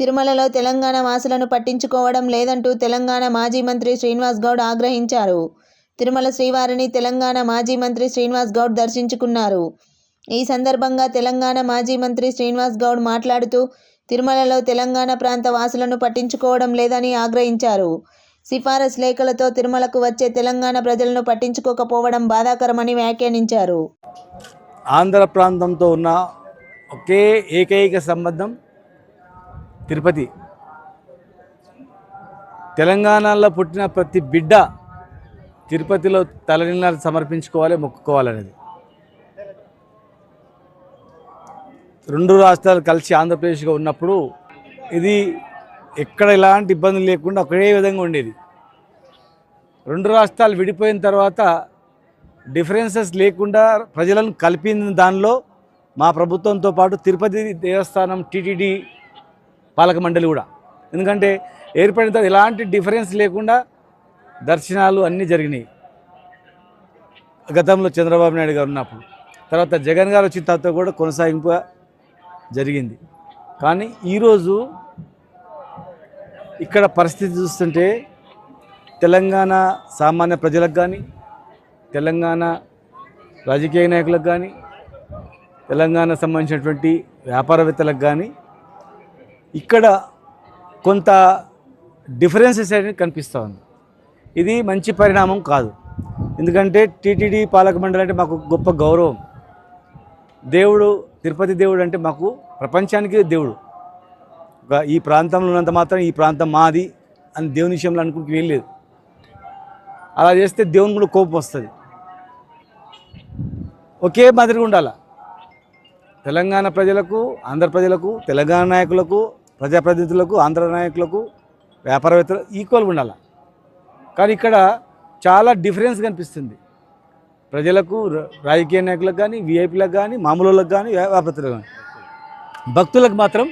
తిరుమలలో తెలంగాణ వాసులను పట్టించుకోవడం లేదంటూ తెలంగాణ మాజీ మంత్రి శ్రీనివాస్ గౌడ్ ఆగ్రహించారు. తిరుమల శ్రీవారిని తెలంగాణ మాజీ మంత్రి శ్రీనివాస్ గౌడ్ దర్శించుకున్నారు. ఈ సందర్భంగా తెలంగాణ మాజీ మంత్రి శ్రీనివాస్ గౌడ్ మాట్లాడుతూ తిరుమలలో తెలంగాణ ప్రాంత వాసులను పట్టించుకోవడం లేదని ఆగ్రహించారు. సిఫారసు లేఖలతో తిరుమలకు వచ్చే తెలంగాణ ప్రజలను పట్టించుకోకపోవడం బాధాకరమని వ్యాఖ్యానించారు. ఆంధ్ర ప్రాంతంతో ఉన్న ఒకే ఏకైక సంబంధం తిరుపతి. తెలంగాణలో పుట్టిన ప్రతి బిడ్డ తిరుపతిలో తలనీళ్ళు సమర్పించుకోవాలి మొక్కుకోవాలనేది. రెండు రాష్ట్రాలు కలిసి ఆంధ్రప్రదేశ్గా ఉన్నప్పుడు ఇది ఎక్కడ ఎలాంటి ఇబ్బందులు లేకుండా ఒకే విధంగా ఉండేది. రెండు రాష్ట్రాలు విడిపోయిన తర్వాత డిఫరెన్సెస్ లేకుండా ప్రజలను కలిపిన దానిలో మా ప్రభుత్వంతో పాటు తిరుపతి దేవస్థానం టీటీడీ పాలక మండలి కూడా. ఎందుకంటే ఏర్పడిన తర్వాత ఎలాంటి డిఫరెన్స్ లేకుండా దర్శనాలు అన్నీ జరిగినాయి. గతంలో చంద్రబాబు నాయుడు గారు ఉన్నప్పుడు. తర్వాత జగన్ గారు వచ్చిన తర్వాత కూడా కొనసాగింపు జరిగింది. కానీ ఈరోజు ఇక్కడ పరిస్థితి చూస్తుంటే తెలంగాణ సామాన్య ప్రజలకు కానీ తెలంగాణ రాజకీయ నాయకులకు కానీ తెలంగాణ సంబంధించినటువంటి వ్యాపారవేత్తలకు కానీ ఇక్కడ కొంత డిఫరెన్సెస్ అనేది కనిపిస్తూ ఉంది. ఇది మంచి పరిణామం కాదు. ఎందుకంటే టీటీడీ పాలక మండలి అంటే మాకు గొప్ప గౌరవం. దేవుడు తిరుపతి దేవుడు అంటే మాకు ప్రపంచానికి దేవుడు. ఈ ప్రాంతంలో ఉన్నంత మాత్రం ఈ ప్రాంతం మాది అని దేవుని విషయంలో అనుకుంటూ వెళ్ళలేదు అలా చేస్తే దేవుని కూడా కోపం వస్తుంది. ఒకే మాదిరిగా ఉండాలి? తెలంగాణ ప్రజలకు ఆంధ్ర ప్రజలకు తెలంగాణ నాయకులకు ప్రజాప్రతినిధులకు ఆంధ్ర నాయకులకు వ్యాపారవేత్తలు ఈక్వల్గా ఉండాలి. కానీ ఇక్కడ చాలా డిఫరెన్స్ కనిపిస్తుంది. ప్రజలకు రాజకీయ నాయకులకు కానీ విఐపీలకు కానీ మామూలులకు కానీ వ్యాపారస్తులకు కానీ. భక్తులకు మాత్రం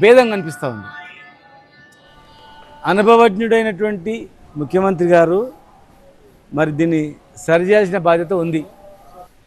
భేదం కనిపిస్తూ ఉంది. అనుభవజ్ఞుడైనటువంటి ముఖ్యమంత్రి గారు మరి దీన్ని సరిచేయాల్సిన బాధ్యత ఉంది.